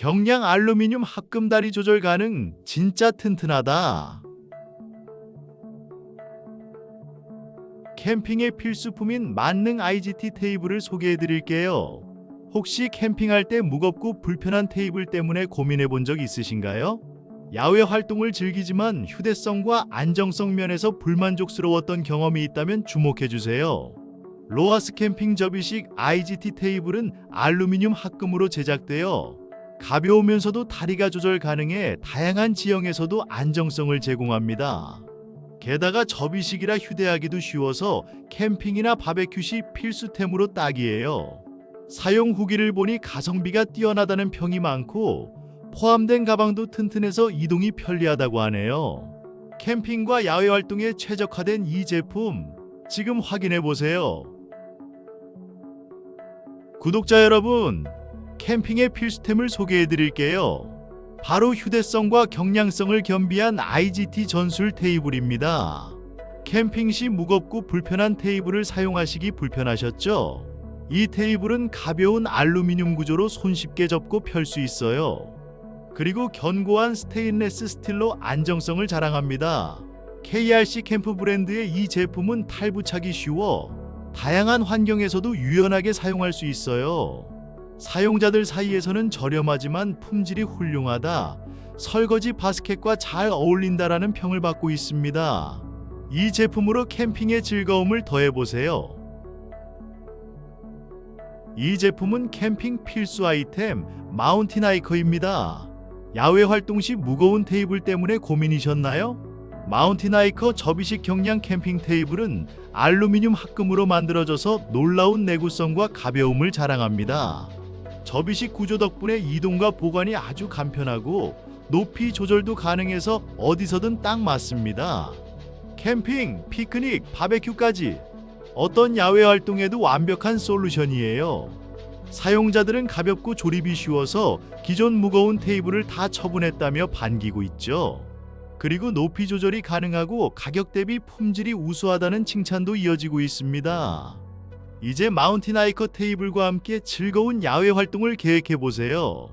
경량 알루미늄 합금다리 조절 가능 진짜 튼튼하다. 캠핑의 필수품인 만능 IGT 테이블을 소개해 드릴게요. 혹시 캠핑할 때 무겁고 불편한 테이블 때문에 고민해 본 적 있으신가요? 야외 활동을 즐기지만 휴대성과 안정성 면에서 불만족스러웠던 경험이 있다면 주목해 주세요. 로하스 캠핑 접이식 IGT 테이블은 알루미늄 합금으로 제작되어 가벼우면서도 다리가 조절 가능해 다양한 지형에서도 안정성을 제공합니다. 게다가 접이식이라 휴대하기도 쉬워서 캠핑이나 바베큐 시 필수템으로 딱이에요. 사용 후기를 보니 가성비가 뛰어나다는 평이 많고 포함된 가방도 튼튼해서 이동이 편리하다고 하네요. 캠핑과 야외 활동에 최적화된 이 제품 지금 확인해 보세요. 구독자 여러분, 캠핑의 필수템을 소개해 드릴게요. 바로 휴대성과 경량성을 겸비한 IGT 전술 테이블입니다. 캠핑 시 무겁고 불편한 테이블을 사용하시기 불편하셨죠? 이 테이블은 가벼운 알루미늄 구조로 손쉽게 접고 펼 수 있어요. 그리고 견고한 스테인레스 스틸로 안정성을 자랑합니다. KRC 캠프 브랜드의 이 제품은 탈부착이 쉬워 다양한 환경에서도 유연하게 사용할 수 있어요. 사용자들 사이에서는 저렴하지만 품질이 훌륭하다. 설거지 바스켓과 잘 어울린다라는 평을 받고 있습니다. 이 제품으로 캠핑의 즐거움을 더해보세요. 이 제품은 캠핑 필수 아이템 마운틴 하이커입니다. 야외 활동 시 무거운 테이블 때문에 고민이셨나요? 마운틴 하이커 접이식 경량 캠핑 테이블은 알루미늄 합금으로 만들어져서 놀라운 내구성과 가벼움을 자랑합니다. 접이식 구조 덕분에 이동과 보관이 아주 간편하고 높이 조절도 가능해서 어디서든 딱 맞습니다. 캠핑, 피크닉, 바베큐까지 어떤 야외 활동에도 완벽한 솔루션이에요. 사용자들은 가볍고 조립이 쉬워서 기존 무거운 테이블을 다 처분했다며 반기고 있죠. 그리고 높이 조절이 가능하고 가격 대비 품질이 우수하다는 칭찬도 이어지고 있습니다. 이제 마운틴 하이커 테이블과 함께 즐거운 야외 활동을 계획해 보세요.